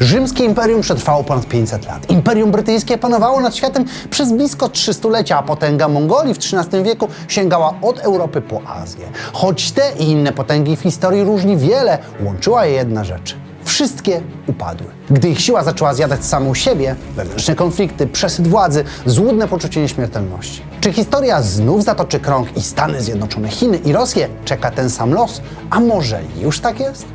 Rzymskie imperium przetrwało ponad 500 lat. Imperium brytyjskie panowało nad światem przez blisko 300-lecia, a potęga Mongolii w XIII wieku sięgała od Europy po Azję. Choć te i inne potęgi w historii różni wiele, łączyła je jedna rzecz. Wszystkie upadły. Gdy ich siła zaczęła zjadać samą siebie, wewnętrzne konflikty, przesyt władzy, złudne poczucie nieśmiertelności. Czy historia znów zatoczy krąg i Stany Zjednoczone, Chiny i Rosję czeka ten sam los? A może już tak jest?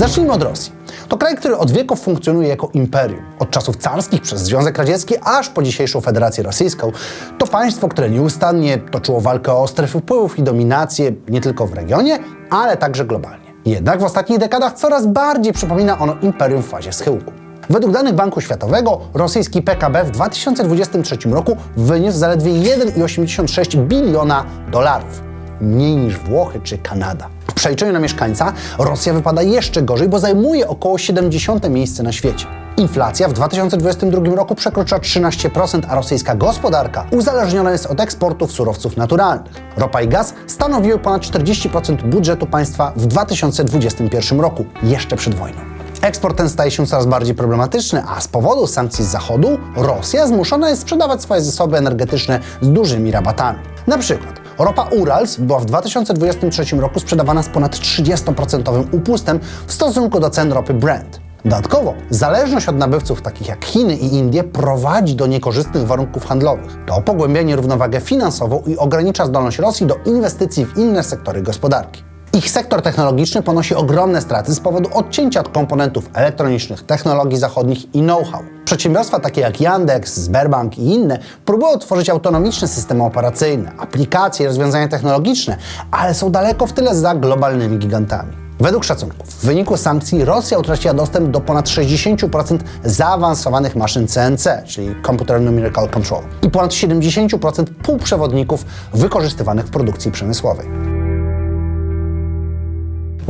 Zacznijmy od Rosji. To kraj, który od wieków funkcjonuje jako imperium. Od czasów carskich przez Związek Radziecki aż po dzisiejszą Federację Rosyjską. To państwo, które nieustannie toczyło walkę o strefy wpływów i dominację nie tylko w regionie, ale także globalnie. Jednak w ostatnich dekadach coraz bardziej przypomina ono imperium w fazie schyłku. Według danych Banku Światowego rosyjski PKB w 2023 roku wyniósł zaledwie 1,86 biliona dolarów. Mniej niż Włochy czy Kanada. W przeliczeniu na mieszkańca Rosja wypada jeszcze gorzej, bo zajmuje około 70 miejsce na świecie. Inflacja w 2022 roku przekroczyła 13%, a rosyjska gospodarka uzależniona jest od eksportów surowców naturalnych. Ropa i gaz stanowiły ponad 40% budżetu państwa w 2021 roku, jeszcze przed wojną. Eksport ten staje się coraz bardziej problematyczny, a z powodu sankcji z Zachodu Rosja zmuszona jest sprzedawać swoje zasoby energetyczne z dużymi rabatami. Na przykład ropa Urals była w 2023 roku sprzedawana z ponad 30% upustem w stosunku do cen ropy Brent. Dodatkowo, zależność od nabywców takich jak Chiny i Indie prowadzi do niekorzystnych warunków handlowych. To pogłębia nierównowagę finansową i ogranicza zdolność Rosji do inwestycji w inne sektory gospodarki. Ich sektor technologiczny ponosi ogromne straty z powodu odcięcia od komponentów elektronicznych, technologii zachodnich i know-how. Przedsiębiorstwa takie jak Yandex, Sberbank i inne próbują tworzyć autonomiczne systemy operacyjne, aplikacje i rozwiązania technologiczne, ale są daleko w tyle za globalnymi gigantami. Według szacunków, w wyniku sankcji Rosja utraciła dostęp do ponad 60% zaawansowanych maszyn CNC, czyli Computer Numerical Control, i ponad 70% półprzewodników wykorzystywanych w produkcji przemysłowej.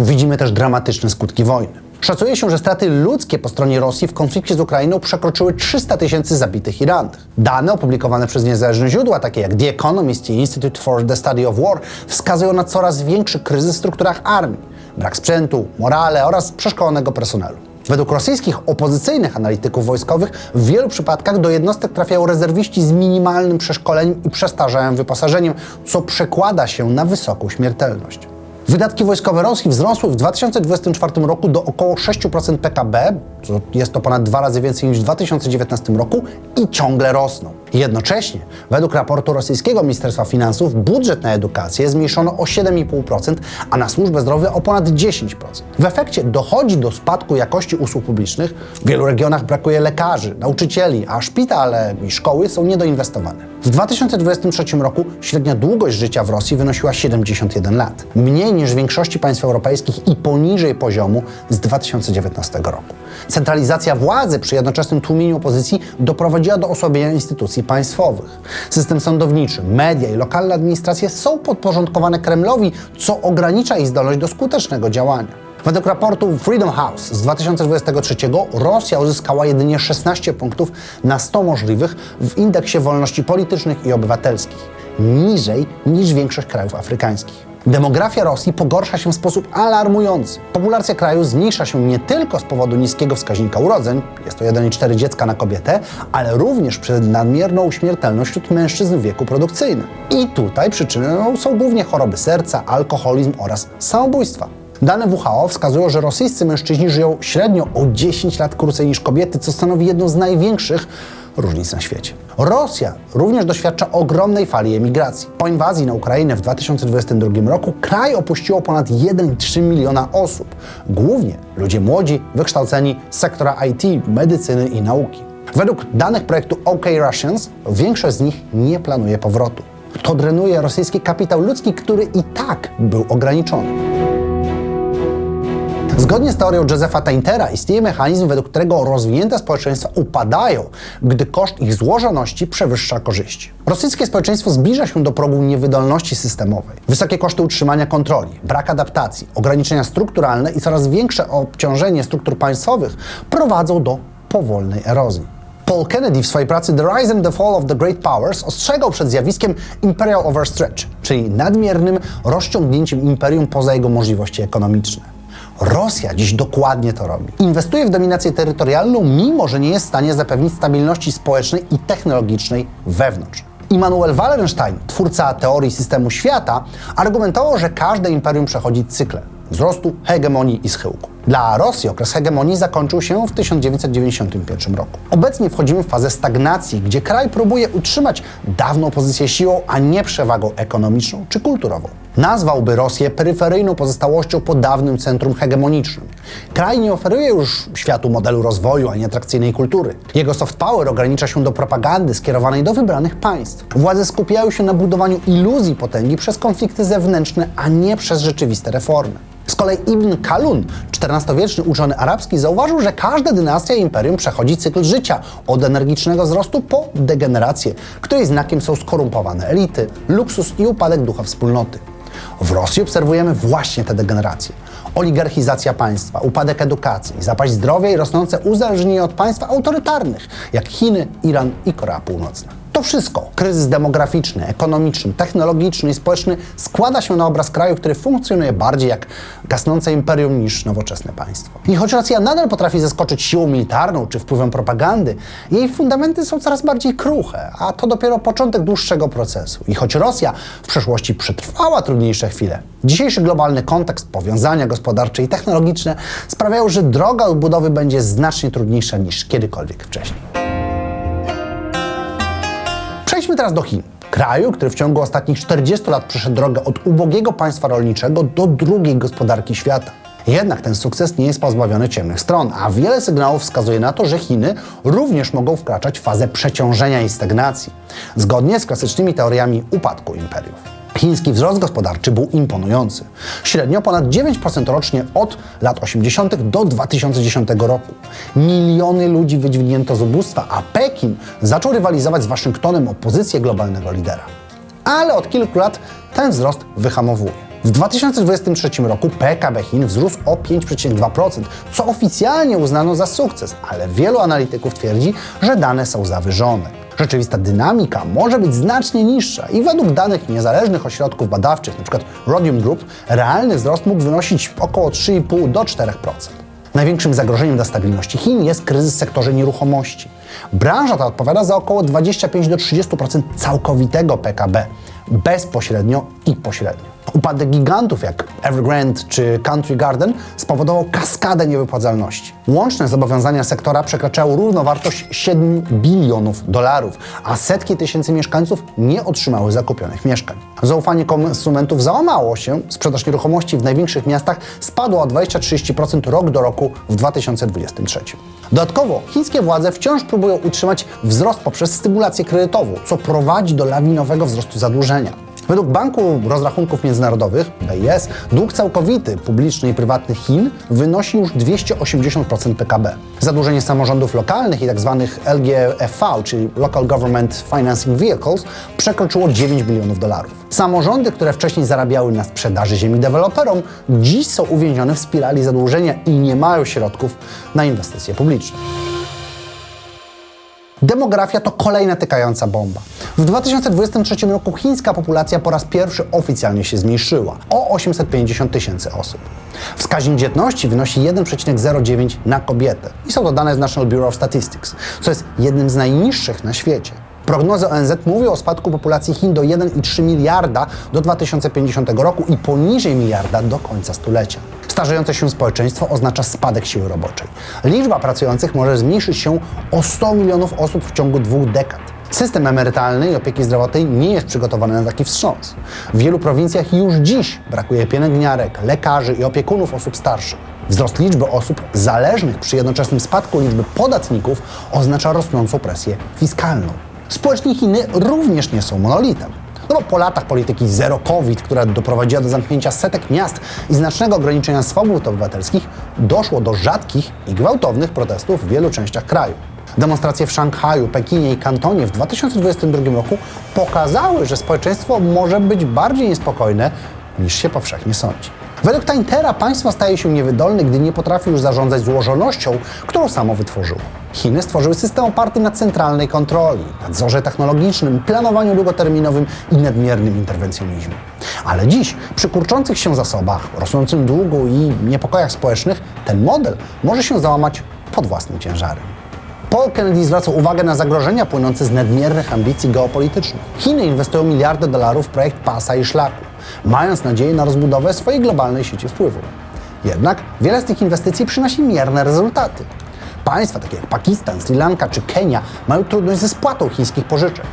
Widzimy też dramatyczne skutki wojny. Szacuje się, że straty ludzkie po stronie Rosji w konflikcie z Ukrainą przekroczyły 300 tysięcy zabitych i rannych. Dane opublikowane przez niezależne źródła, takie jak The Economist i Institute for the Study of War, wskazują na coraz większy kryzys w strukturach armii, brak sprzętu, morale oraz przeszkolonego personelu. Według rosyjskich opozycyjnych analityków wojskowych w wielu przypadkach do jednostek trafiają rezerwiści z minimalnym przeszkoleniem i przestarzałym wyposażeniem, co przekłada się na wysoką śmiertelność. Wydatki wojskowe Rosji wzrosły w 2024 roku do około 6% PKB, jest to ponad dwa razy więcej niż w 2019 roku i ciągle rosną. Jednocześnie, według raportu rosyjskiego Ministerstwa Finansów, budżet na edukację zmniejszono o 7,5%, a na służbę zdrowia o ponad 10%. W efekcie dochodzi do spadku jakości usług publicznych, w wielu regionach brakuje lekarzy, nauczycieli, a szpitale i szkoły są niedoinwestowane. W 2023 roku średnia długość życia w Rosji wynosiła 71 lat, mniej niż w większości państw europejskich i poniżej poziomu z 2019 roku. Centralizacja władzy przy jednoczesnym tłumieniu opozycji doprowadziła do osłabienia instytucji państwowych. System sądowniczy, media i lokalne administracje są podporządkowane Kremlowi, co ogranicza ich zdolność do skutecznego działania. Według raportu Freedom House z 2023 Rosja uzyskała jedynie 16 punktów na 100 możliwych w indeksie wolności politycznych i obywatelskich, niżej niż większość krajów afrykańskich. Demografia Rosji pogorsza się w sposób alarmujący. Populacja kraju zmniejsza się nie tylko z powodu niskiego wskaźnika urodzeń, jest to 1,4 dziecka na kobietę, ale również przez nadmierną śmiertelność wśród mężczyzn w wieku produkcyjnym. I tutaj przyczyną są głównie choroby serca, alkoholizm oraz samobójstwa. Dane WHO wskazują, że rosyjscy mężczyźni żyją średnio o 10 lat krócej niż kobiety, co stanowi jedną z największych różnic na świecie. Rosja również doświadcza ogromnej fali emigracji. Po inwazji na Ukrainę w 2022 roku kraj opuściło ponad 1,3 miliona osób. Głównie ludzie młodzi, wykształceni z sektora IT, medycyny i nauki. Według danych projektu OK Russians większość z nich nie planuje powrotu. To drenuje rosyjski kapitał ludzki, który i tak był ograniczony. Zgodnie z teorią Josepha Taintera istnieje mechanizm, według którego rozwinięte społeczeństwa upadają, gdy koszt ich złożoności przewyższa korzyści. Rosyjskie społeczeństwo zbliża się do progu niewydolności systemowej. Wysokie koszty utrzymania kontroli, brak adaptacji, ograniczenia strukturalne i coraz większe obciążenie struktur państwowych prowadzą do powolnej erozji. Paul Kennedy w swojej pracy The Rise and the Fall of the Great Powers ostrzegał przed zjawiskiem imperial overstretch, czyli nadmiernym rozciągnięciem imperium poza jego możliwości ekonomiczne. Rosja dziś dokładnie to robi. Inwestuje w dominację terytorialną, mimo że nie jest w stanie zapewnić stabilności społecznej i technologicznej wewnątrz. Immanuel Wallenstein, twórca teorii systemu świata, argumentował, że każde imperium przechodzi cykle wzrostu, hegemonii i schyłku. Dla Rosji okres hegemonii zakończył się w 1991 roku. Obecnie wchodzimy w fazę stagnacji, gdzie kraj próbuje utrzymać dawną pozycję siłą, a nie przewagą ekonomiczną czy kulturową. Nazwałby Rosję peryferyjną pozostałością po dawnym centrum hegemonicznym. Kraj nie oferuje już światu modelu rozwoju ani atrakcyjnej kultury. Jego soft power ogranicza się do propagandy skierowanej do wybranych państw. Władze skupiają się na budowaniu iluzji potęgi przez konflikty zewnętrzne, a nie przez rzeczywiste reformy. Z kolei Ibn Kalun, XIV-wieczny uczony arabski, zauważył, że każda dynastia i imperium przechodzi cykl życia od energicznego wzrostu po degenerację, której znakiem są skorumpowane elity, luksus i upadek ducha wspólnoty. W Rosji obserwujemy właśnie tę degenerację. Oligarchizacja państwa, upadek edukacji, zapaść zdrowia i rosnące uzależnienie od państw autorytarnych, jak Chiny, Iran i Korea Północna. To wszystko, kryzys demograficzny, ekonomiczny, technologiczny i społeczny, składa się na obraz kraju, który funkcjonuje bardziej jak gasnące imperium niż nowoczesne państwo. I choć Rosja nadal potrafi zaskoczyć siłą militarną czy wpływem propagandy, jej fundamenty są coraz bardziej kruche, a to dopiero początek dłuższego procesu. I choć Rosja w przeszłości przetrwała trudniejsze chwile, dzisiejszy globalny kontekst, powiązania gospodarcze i technologiczne sprawiają, że droga odbudowy będzie znacznie trudniejsza niż kiedykolwiek wcześniej. Przejdźmy teraz do Chin. Kraju, który w ciągu ostatnich 40 lat przeszedł drogę od ubogiego państwa rolniczego do drugiej gospodarki świata. Jednak ten sukces nie jest pozbawiony ciemnych stron, a wiele sygnałów wskazuje na to, że Chiny również mogą wkraczać w fazę przeciążenia i stagnacji, zgodnie z klasycznymi teoriami upadku imperiów. Chiński wzrost gospodarczy był imponujący. Średnio ponad 9% rocznie od lat 80. do 2010 roku. Miliony ludzi wydźwignięto z ubóstwa, a Pekin zaczął rywalizować z Waszyngtonem o pozycję globalnego lidera. Ale od kilku lat ten wzrost wyhamowuje. W 2023 roku PKB Chin wzrósł o 5,2%, co oficjalnie uznano za sukces, ale wielu analityków twierdzi, że dane są zawyżone. Rzeczywista dynamika może być znacznie niższa i według danych niezależnych ośrodków badawczych, np. Rhodium Group, realny wzrost mógł wynosić około 3,5 do 4%. Największym zagrożeniem dla stabilności Chin jest kryzys w sektorze nieruchomości. Branża ta odpowiada za około 25 do 30% całkowitego PKB, bezpośrednio i pośrednio. Upadek gigantów jak Evergrande czy Country Garden spowodował kaskadę niewypłacalności. Łączne zobowiązania sektora przekraczały równowartość 7 bilionów dolarów, a setki tysięcy mieszkańców nie otrzymały zakupionych mieszkań. Zaufanie konsumentów załamało się, sprzedaż nieruchomości w największych miastach spadła o 20-30% rok do roku w 2023. Dodatkowo chińskie władze wciąż próbują utrzymać wzrost poprzez stymulację kredytową, co prowadzi do lawinowego wzrostu zadłużenia. Według Banku Rozrachunków Międzynarodowych, BIS, dług całkowity publiczny i prywatny Chin wynosi już 280% PKB. Zadłużenie samorządów lokalnych i tzw. LGFV, czyli Local Government Financing Vehicles, przekroczyło 9 bilionów dolarów. Samorządy, które wcześniej zarabiały na sprzedaży ziemi deweloperom, dziś są uwięzione w spirali zadłużenia i nie mają środków na inwestycje publiczne. Demografia to kolejna tykająca bomba. W 2023 roku chińska populacja po raz pierwszy oficjalnie się zmniejszyła o 850 tysięcy osób. Wskaźnik dzietności wynosi 1,09 na kobietę i są to dane z National Bureau of Statistics, co jest jednym z najniższych na świecie. Prognozy ONZ mówią o spadku populacji Chin do 1,3 miliarda do 2050 roku i poniżej miliarda do końca stulecia. Starzejące się społeczeństwo oznacza spadek siły roboczej. Liczba pracujących może zmniejszyć się o 100 milionów osób w ciągu dwóch dekad. System emerytalny i opieki zdrowotnej nie jest przygotowany na taki wstrząs. W wielu prowincjach już dziś brakuje pielęgniarek, lekarzy i opiekunów osób starszych. Wzrost liczby osób zależnych przy jednoczesnym spadku liczby podatników oznacza rosnącą presję fiskalną. Społecznie Chiny również nie są monolitem. No bo po latach polityki zero COVID, która doprowadziła do zamknięcia setek miast i znacznego ograniczenia swobód obywatelskich, doszło do rzadkich i gwałtownych protestów w wielu częściach kraju. Demonstracje w Szanghaju, Pekinie i Kantonie w 2022 roku pokazały, że społeczeństwo może być bardziej niespokojne niż się powszechnie sądzi. Według Taintera państwo staje się niewydolne, gdy nie potrafi już zarządzać złożonością, którą samo wytworzyło. Chiny stworzyły system oparty na centralnej kontroli, nadzorze technologicznym, planowaniu długoterminowym i nadmiernym interwencjonizmie. Ale dziś, przy kurczących się zasobach, rosnącym długu i niepokojach społecznych, ten model może się załamać pod własnym ciężarem. Paul Kennedy zwraca uwagę na zagrożenia płynące z nadmiernych ambicji geopolitycznych. Chiny inwestują miliardy dolarów w projekt pasa i szlaku, mając nadzieję na rozbudowę swojej globalnej sieci wpływu. Jednak wiele z tych inwestycji przynosi mierne rezultaty. Państwa takie jak Pakistan, Sri Lanka czy Kenia mają trudność ze spłatą chińskich pożyczek.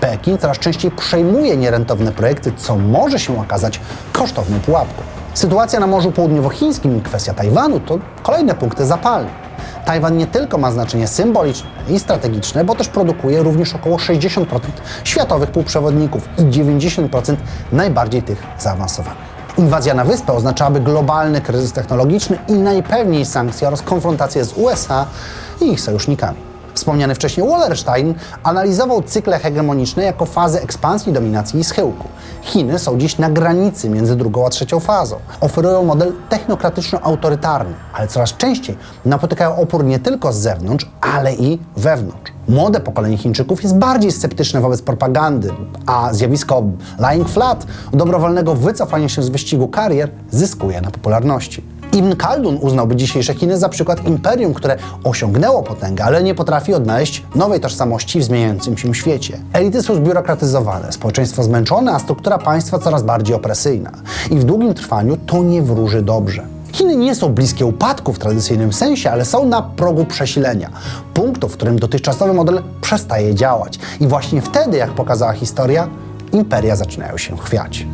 Pekin coraz częściej przejmuje nierentowne projekty, co może się okazać kosztowną pułapką. Sytuacja na Morzu Południowochińskim i kwestia Tajwanu to kolejne punkty zapalne. Tajwan nie tylko ma znaczenie symboliczne i strategiczne, bo też produkuje również około 60% światowych półprzewodników i 90% najbardziej tych zaawansowanych. Inwazja na wyspę oznaczałaby globalny kryzys technologiczny i najpewniej sankcje oraz konfrontację z USA i ich sojusznikami. Wspomniany wcześniej Wallerstein analizował cykle hegemoniczne jako fazę ekspansji, dominacji i schyłku. Chiny są dziś na granicy między drugą a trzecią fazą. Oferują model technokratyczno-autorytarny, ale coraz częściej napotykają opór nie tylko z zewnątrz, ale i wewnątrz. Młode pokolenie Chińczyków jest bardziej sceptyczne wobec propagandy, a zjawisko lying flat, dobrowolnego wycofania się z wyścigu karier, zyskuje na popularności. Ibn Khaldun uznałby dzisiejsze Chiny za przykład imperium, które osiągnęło potęgę, ale nie potrafi odnaleźć nowej tożsamości w zmieniającym się świecie. Elity są zbiurokratyzowane, społeczeństwo zmęczone, a struktura państwa coraz bardziej opresyjna. I w długim trwaniu to nie wróży dobrze. Chiny nie są bliskie upadku w tradycyjnym sensie, ale są na progu przesilenia. Punktu, w którym dotychczasowy model przestaje działać. I właśnie wtedy, jak pokazała historia, imperia zaczynają się chwiać.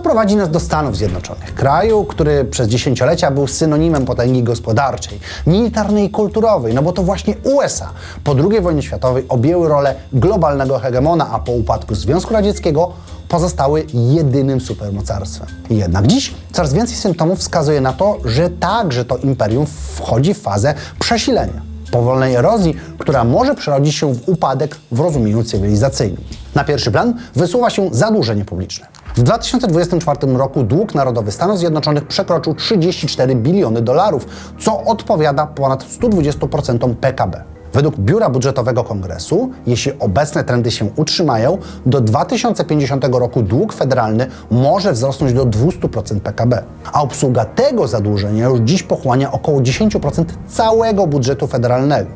To prowadzi nas do Stanów Zjednoczonych, kraju, który przez dziesięciolecia był synonimem potęgi gospodarczej, militarnej i kulturowej, no bo to właśnie USA po II wojnie światowej objęły rolę globalnego hegemona, a po upadku Związku Radzieckiego pozostały jedynym supermocarstwem. Jednak dziś coraz więcej symptomów wskazuje na to, że także to imperium wchodzi w fazę przesilenia powolnej erozji, która może przerodzić się w upadek w rozumieniu cywilizacyjnym. Na pierwszy plan wysuwa się zadłużenie publiczne. W 2024 roku dług narodowy Stanów Zjednoczonych przekroczył 34 biliony dolarów, co odpowiada ponad 120% PKB. Według Biura Budżetowego Kongresu, jeśli obecne trendy się utrzymają, do 2050 roku dług federalny może wzrosnąć do 200% PKB. A obsługa tego zadłużenia już dziś pochłania około 10% całego budżetu federalnego.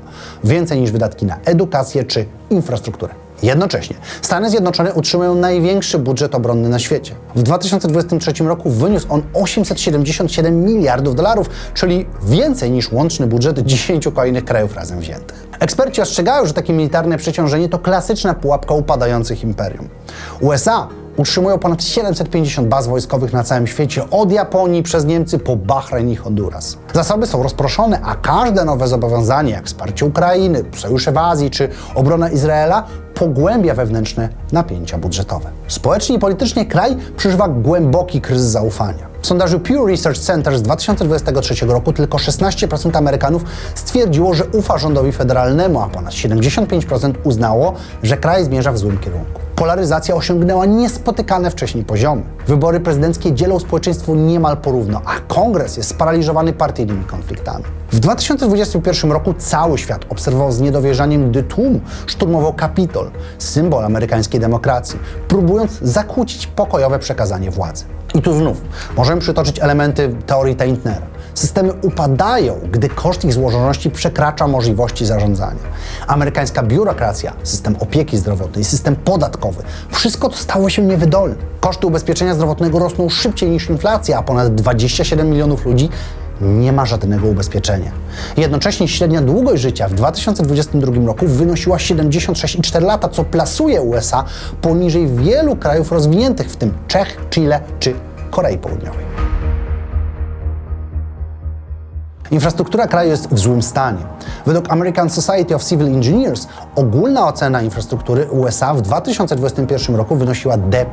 Więcej niż wydatki na edukację czy infrastrukturę. Jednocześnie Stany Zjednoczone utrzymują największy budżet obronny na świecie. W 2023 roku wyniósł on 877 miliardów dolarów, czyli więcej niż łączny budżet 10 kolejnych krajów razem wziętych. Eksperci ostrzegają, że takie militarne przeciążenie to klasyczna pułapka upadających imperium. USA utrzymują ponad 750 baz wojskowych na całym świecie, od Japonii przez Niemcy po Bahrain i Honduras. Zasoby są rozproszone, a każde nowe zobowiązanie, jak wsparcie Ukrainy, sojusze w Azji czy obrona Izraela, pogłębia wewnętrzne napięcia budżetowe. Społecznie i politycznie kraj przeżywa głęboki kryzys zaufania. W sondażu Pew Research Center z 2023 roku tylko 16% Amerykanów stwierdziło, że ufa rządowi federalnemu, a ponad 75% uznało, że kraj zmierza w złym kierunku. Polaryzacja osiągnęła niespotykane wcześniej poziomy. Wybory prezydenckie dzielą społeczeństwo niemal porówno, a kongres jest sparaliżowany partyjnymi konfliktami. W 2021 roku cały świat obserwował z niedowierzaniem, gdy tłum szturmował Kapitol, symbol amerykańskiej demokracji, próbując zakłócić pokojowe przekazanie władzy. I tu znów możemy przytoczyć elementy teorii Teintnera. Systemy upadają, gdy koszt ich złożoności przekracza możliwości zarządzania. Amerykańska biurokracja, system opieki zdrowotnej, system podatkowy wszystko to stało się niewydolne. Koszty ubezpieczenia zdrowotnego rosną szybciej niż inflacja, a ponad 27 milionów ludzi nie ma żadnego ubezpieczenia. Jednocześnie średnia długość życia w 2022 roku wynosiła 76,4 lata, co plasuje USA poniżej wielu krajów rozwiniętych, w tym Czech, Chile czy Korei Południowej. Infrastruktura kraju jest w złym stanie. Według American Society of Civil Engineers ogólna ocena infrastruktury USA w 2021 roku wynosiła D.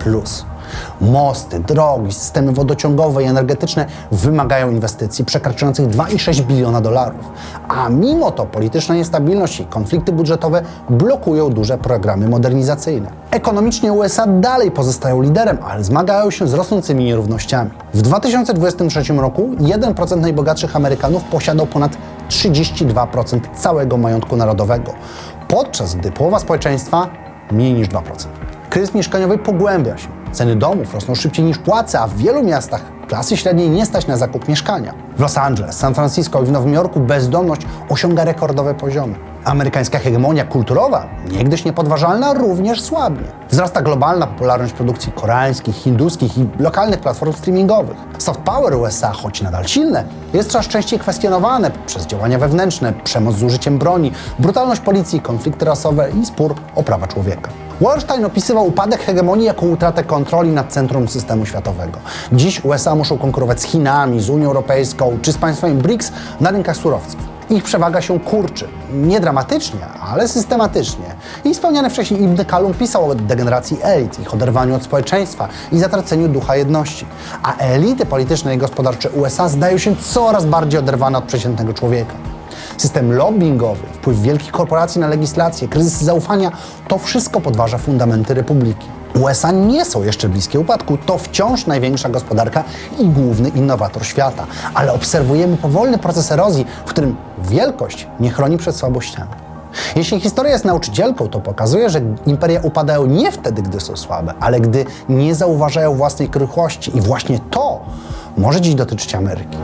Mosty, drogi, systemy wodociągowe i energetyczne wymagają inwestycji przekraczających 2,6 biliona dolarów. A mimo to polityczna niestabilność i konflikty budżetowe blokują duże programy modernizacyjne. Ekonomicznie USA dalej pozostają liderem, ale zmagają się z rosnącymi nierównościami. W 2023 roku 1% najbogatszych Amerykanów posiadał ponad 32% całego majątku narodowego, podczas gdy połowa społeczeństwa mniej niż 2%. Kryzys mieszkaniowy pogłębia się. Ceny domów rosną szybciej niż płace, a w wielu miastach klasy średniej nie stać na zakup mieszkania. W Los Angeles, San Francisco i w Nowym Jorku bezdomność osiąga rekordowe poziomy. Amerykańska hegemonia kulturowa, niegdyś niepodważalna, również słabnie. Wzrasta globalna popularność produkcji koreańskich, hinduskich i lokalnych platform streamingowych. Soft power USA, choć nadal silne, jest coraz częściej kwestionowane przez działania wewnętrzne, przemoc z użyciem broni, brutalność policji, konflikty rasowe i spór o prawa człowieka. Wallerstein opisywał upadek hegemonii jako utratę kontroli nad centrum systemu światowego. Dziś USA muszą konkurować z Chinami, z Unią Europejską czy z państwami BRICS na rynkach surowców. Ich przewaga się kurczy. Nie dramatycznie, ale systematycznie. I wspomniany wcześniej Ibn Kalun pisał o degeneracji elit, ich oderwaniu od społeczeństwa i zatraceniu ducha jedności. A elity polityczne i gospodarcze USA zdają się coraz bardziej oderwane od przeciętnego człowieka. System lobbyingowy, wpływ wielkich korporacji na legislację, kryzys zaufania to wszystko podważa fundamenty republiki. USA nie są jeszcze bliskie upadku, to wciąż największa gospodarka i główny innowator świata, ale obserwujemy powolny proces erozji, w którym wielkość nie chroni przed słabościami. Jeśli historia jest nauczycielką, to pokazuje, że imperia upadają nie wtedy, gdy są słabe, ale gdy nie zauważają własnej krychłości i właśnie to może dziś dotyczyć Ameryki.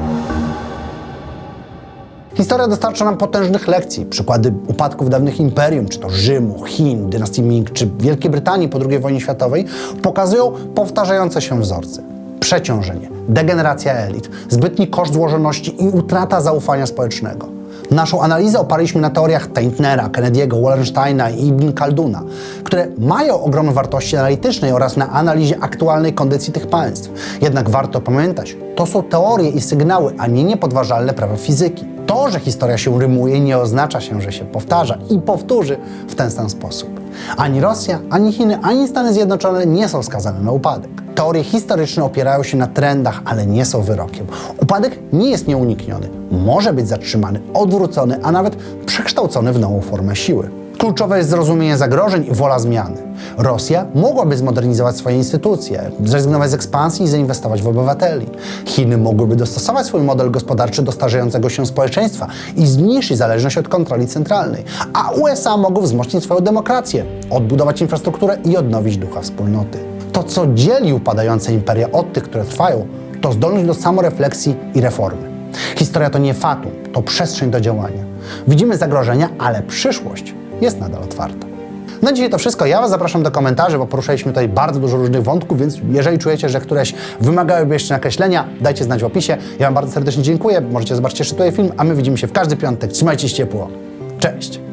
Historia dostarcza nam potężnych lekcji. Przykłady upadków dawnych imperium, czy to Rzymu, Chin, dynastii Ming, czy Wielkiej Brytanii po II wojnie światowej, pokazują powtarzające się wzorce. Przeciążenie, degeneracja elit, zbytni koszt złożoności i utrata zaufania społecznego. Naszą analizę oparliśmy na teoriach Teintnera, Kennedy'ego, Wallensteina i Ibn Khalduna, które mają ogromne wartości analitycznej oraz na analizie aktualnej kondycji tych państw. Jednak warto pamiętać, to są teorie i sygnały, a nie niepodważalne prawa fizyki. To, że historia się rymuje, nie oznacza się, że się powtarza i powtórzy w ten sam sposób. Ani Rosja, ani Chiny, ani Stany Zjednoczone nie są skazane na upadek. Teorie historyczne opierają się na trendach, ale nie są wyrokiem. Upadek nie jest nieunikniony. Może być zatrzymany, odwrócony, a nawet przekształcony w nową formę siły. Kluczowe jest zrozumienie zagrożeń i wola zmiany. Rosja mogłaby zmodernizować swoje instytucje, zrezygnować z ekspansji i zainwestować w obywateli. Chiny mogłyby dostosować swój model gospodarczy do starzejącego się społeczeństwa i zmniejszyć zależność od kontroli centralnej. A USA mogą wzmocnić swoją demokrację, odbudować infrastrukturę i odnowić ducha wspólnoty. To, co dzieli upadające imperia od tych, które trwają, to zdolność do samorefleksji i reformy. Historia to nie fatum, to przestrzeń do działania. Widzimy zagrożenia, ale przyszłość jest nadal otwarta. Na dzisiaj to wszystko. Ja Was zapraszam do komentarzy, bo poruszaliśmy tutaj bardzo dużo różnych wątków, więc jeżeli czujecie, że któreś wymagałyby jeszcze nakreślenia, dajcie znać w opisie. Ja Wam bardzo serdecznie dziękuję. Możecie zobaczyć jeszcze tutaj film, a my widzimy się w każdy piątek. Trzymajcie się ciepło. Cześć!